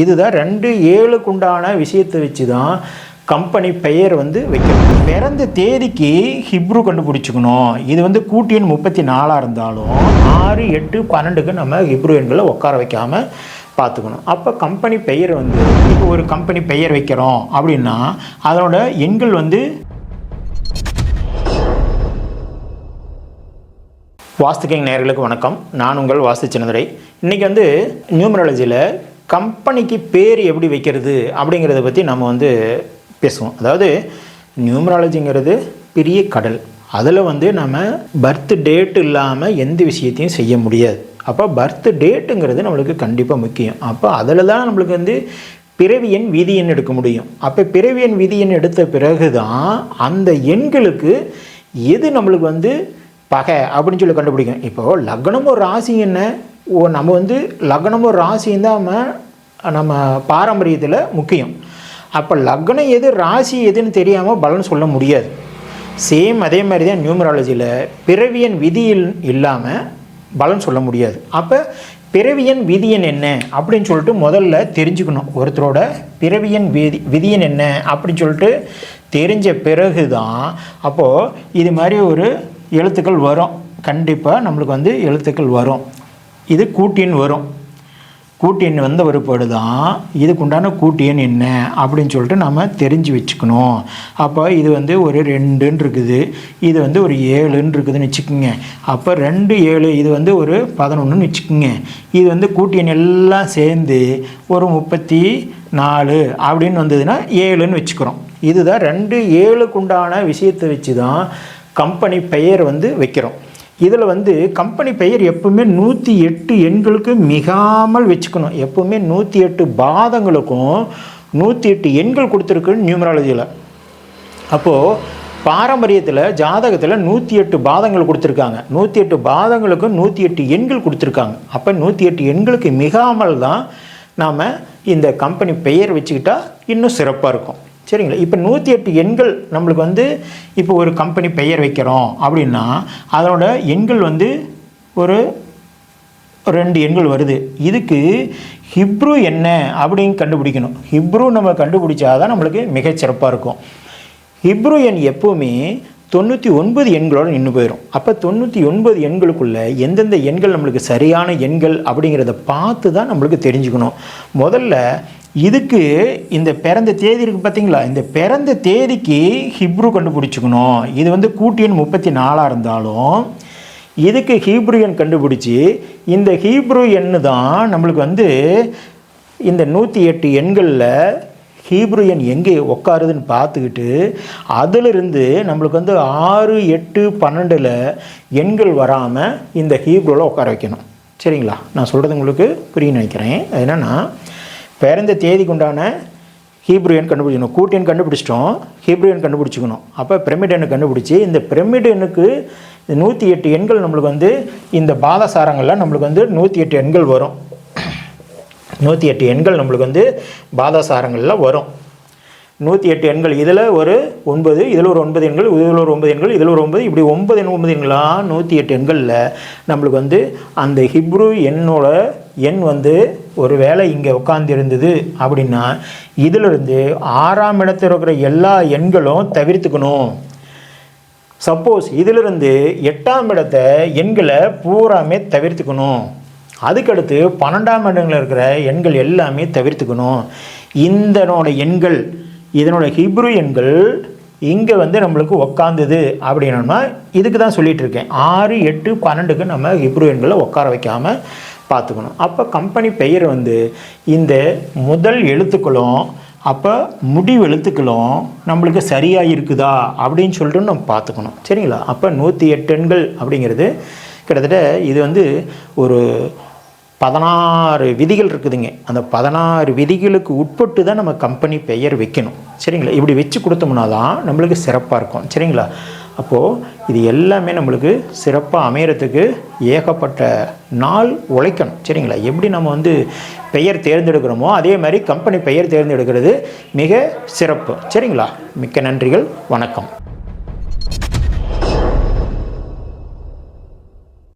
இதுதான் ரெண்டு ஏழுக்குண்டான விஷயத்தை வச்சு தான் கம்பெனி பெயர் வந்து வைக்கணும். பிறந்த தேதிக்கு ஹிப்ரு கண்டுபிடிச்சிக்கணும். இது வந்து கூட்டியன் முப்பத்தி நாலாக இருந்தாலும் ஆறு எட்டு பன்னெண்டுக்கு நம்ம ஹிப்ரு எண்களை உட்கார வைக்காமல் பார்த்துக்கணும். அப்போ கம்பெனி பெயர் வந்து இப்போ ஒரு கம்பெனி பெயர் வைக்கிறோம் அப்படின்னா அதனோட எண்கள் வந்து வாஸ்துக்கிங் நேர்களுக்கு வணக்கம். நான் உங்கள் வாஸ்து சின்னதுரை. இன்றைக்கி வந்து நியூமராலஜியில் கம்பெனிக்கு பேர் எப்படி வைக்கிறது அப்படிங்கிறத பற்றி நம்ம வந்து பேசுவோம். அதாவது நியூமராலஜிங்கிறது பெரிய கடல். அதில் வந்து நம்ம பர்த் டேட் இல்லாமல் எந்த விஷயத்தையும் செய்ய முடியாது. அப்போ பர்த் டேட்டுங்கிறது நம்மளுக்கு கண்டிப்பாக முக்கியம். அப்போ அதில் தான் நம்மளுக்கு வந்து பிறவி எண் விதி எண் எடுக்க முடியும். அப்போ பிறவி எண் விதி எண் எடுத்த பிறகு தான் அந்த எண்களுக்கு எது நம்மளுக்கு வந்து பகை அப்படின்னு சொல்லி கண்டுபிடிக்கும். இப்போது லக்னமும் ராசி என்ன? ஓ நம்ம வந்து லக்னமும் ராசியும் தான் நம்ம நம்ம பாரம்பரியத்தில் முக்கியம். அப்போ லக்னம் எது ராசி எதுன்னு தெரியாமல் பலன் சொல்ல முடியாது. சேம் அதே மாதிரி தான் நியூமராலஜியில் பிறவியன் விதியில் இல்லாமல் பலன் சொல்ல முடியாது. அப்போ பிறவியன் விதியன் என்ன அப்படின்னு சொல்லிட்டு முதல்ல தெரிஞ்சுக்கணும். ஒருத்தரோட பிறவியன் விதி விதியன் என்ன அப்படின்னு சொல்லிட்டு தெரிஞ்ச பிறகு தான் அப்போது இது மாதிரி ஒரு எழுத்துக்கள் வரும். கண்டிப்பாக நம்மளுக்கு வந்து எழுத்துக்கள் வரும். இது கூட்டின் வரும். கூட்டின் வந்த ஒருபாடு தான் இதுக்குண்டான கூட்டியன் என்ன அப்படின்னு சொல்லிட்டு நம்ம தெரிஞ்சு வச்சுக்கணும். அப்போ இது வந்து ஒரு ரெண்டுன்னு இருக்குது இது வந்து ஒரு ஏழுன்னு இருக்குதுன்னு வச்சுக்கோங்க. அப்போ ரெண்டு ஏழு இது வந்து ஒரு பதினொன்றுன்னு வச்சுக்கோங்க. இது வந்து கூட்டியன் எல்லாம் சேர்ந்து ஒரு முப்பத்தி நாலு அப்படின்னு வந்ததுன்னா ஏழுன்னு வச்சுக்கிறோம். இதுதான் ரெண்டு ஏழுக்குண்டான விஷயத்தை வச்சு தான் கம்பெனி பெயர் வந்து வைக்கிறோம். இதில் வந்து கம்பெனி பெயர் எப்பவுமே நூற்றி எட்டு எண்களுக்கு மிகாமல் வச்சுக்கணும். எப்பவுமே நூற்றி எட்டு பாதங்களுக்கும் நூற்றி எட்டு எண்கள் கொடுத்துருக்கு நியூமராலஜியில் அப்போது பாரம்பரியத்தில் ஜாதகத்தில் நூற்றி எட்டு பாதங்கள் கொடுத்துருக்காங்க. நூற்றி எட்டு பாதங்களுக்கு நூற்றி எட்டு எண்கள் கொடுத்துருக்காங்க. அப்போ நூற்றி எட்டு எண்களுக்கு மிகாமல் தான் நாம் இந்த கம்பெனி பெயர் வச்சுக்கிட்டா இன்னும் சிறப்பாக இருக்கும். சரிங்களா? இப்போ நூற்றி எட்டு எண்கள் நம்மளுக்கு வந்து இப்போ ஒரு கம்பெனி பெயர் வைக்கிறோம் அப்படின்னா அதனோட எண்கள் வந்து ஒரு ரெண்டு எண்கள் வருது. இதுக்கு ஹிப்ரு என்ன அப்படின்னு கண்டுபிடிக்கணும். ஹிப்ரு நம்ம கண்டுபிடிச்சாதான் நம்மளுக்கு மிகச்சிறப்பாக இருக்கும். ஹிப்ரு எண் எப்போவுமே தொண்ணூற்றி ஒன்பது எண்களோடு நின்று போயிடும் அப்போ தொண்ணூற்றி ஒன்பது எண்களுக்குள்ளே எந்தெந்த எண்கள் நம்மளுக்கு சரியான எண்கள் அப்படிங்கிறத பார்த்து தான் நம்மளுக்கு தெரிஞ்சுக்கணும். முதல்ல இதுக்கு இந்த பிறந்த தேதி இருக்குது பார்த்தீங்களா இந்த பிறந்த தேதிக்கு ஹிப்ரு கண்டுபிடிச்சிக்கணும். இது வந்து கூட்டியன் முப்பத்தி நாலாக இருந்தாலும் இதுக்கு ஹீப்ரு எண் கண்டுபிடிச்சி இந்த ஹீப்ரு எண்ணு தான் நம்மளுக்கு வந்து இந்த நூற்றி எட்டு எண்களில் ஹீப்ரு எண் எங்கே உட்காருதுன்னு பார்த்துக்கிட்டு அதிலிருந்து நம்மளுக்கு வந்து ஆறு எட்டு பன்னெண்டில் எண்கள் வராமல் இந்த ஹீப்ருவில் உட்கார வைக்கணும். சரிங்களா? நான் சொல்கிறது உங்களுக்கு புரிய நினைக்கிறேன். அது என்னென்னா பிறந்த தேதிக்கு உண்டான ஹீப்ரு எண் கண்டுபிடிக்கணும் கூட்டு எண் கண்டுபிடிச்சிட்டோம். ஹீப்ரு எண் கண்டுபிடிச்சிக்கணும். அப்போ பிரமிட் எண்ணை கண்டுபிடிச்சி இந்த பிரமிட் எண்ணுக்கு நூற்றி எட்டு எண்கள் நம்மளுக்கு வந்து இந்த பாதசாரங்களில் நம்மளுக்கு வந்து நூற்றி எட்டு எண்கள் வரும். நூற்றி எட்டு எண்கள் நம்மளுக்கு வந்து பாதசாரங்களில் வரும். நூற்றி எட்டு எண்கள் இதில் ஒரு ஒன்பது இதில் ஒரு ஒன்பது எண்கள் இதில் ஒரு ஒன்பது எண்கள் இதில் ஒரு ஒன்பது இப்படி ஒன்பது எண் ஒன்பது எண்களாக நூற்றி எட்டு எண்களில் நம்மளுக்கு வந்து அந்த ஹிப்ரு எண்ணோட எண் வந்து ஒரு வேளை இங்கே உட்காந்துருந்தது அப்படின்னா இதிலிருந்து ஆறாம் இடத்தில் இருக்கிற எல்லா எண்களும் தவிர்த்துக்கணும். சப்போஸ் இதிலிருந்து எட்டாம் இடத்த எண்களை பூராமே தவிர்த்துக்கணும். அதுக்கடுத்து பன்னெண்டாம் இடங்களில் இருக்கிற எண்கள் எல்லாமே தவிர்த்துக்கணும். இந்தனோட எண்கள் இதனோட ஹிப்ரு எண்கள் இங்கே வந்து நம்மளுக்கு உக்காந்துது அப்படின்னா இதுக்கு தான் சொல்லிகிட்டு இருக்கேன். ஆறு எட்டு பன்னெண்டுக்கு நம்ம ஹிப்ரு எண்களை உட்கார வைக்காமல் பார்த்துக்கணும். அப்போ கம்பெனி பெயர் வந்து இந்த முதல் எழுத்துக்களும் அப்போ முடிவு எழுத்துக்களும் நம்மளுக்கு சரியாக இருக்குதா அப்படின்னு சொல்லிட்டு நம்ம பார்த்துக்கணும். சரிங்களா? அப்போ நூற்றி எட்டு எண்கள் அப்படிங்கிறது கிட்டத்தட்ட இது வந்து ஒரு பதினாறு விதிகள் இருக்குதுங்க. அந்த பதினாறு விதிகளுக்கு உட்பட்டு தான் நம்ம கம்பெனி பெயர் வைக்கணும். சரிங்களா? இப்படி வச்சு கொடுத்தோம்னா தான் நம்மளுக்கு சிறப்பாக இருக்கும். சரிங்களா? அப்போது இது எல்லாமே நம்மளுக்கு சிறப்பாக அமையறதுக்கு ஏகப்பட்ட நாள் உழைக்கணும். சரிங்களா? எப்படி நம்ம வந்து பெயர் தேர்ந்தெடுக்கிறோமோ அதே மாதிரி கம்பெனி பெயர் தேர்ந்தெடுக்கிறது மிக சிறப்பு. சரிங்களா? மிக்க நன்றிகள். வணக்கம்.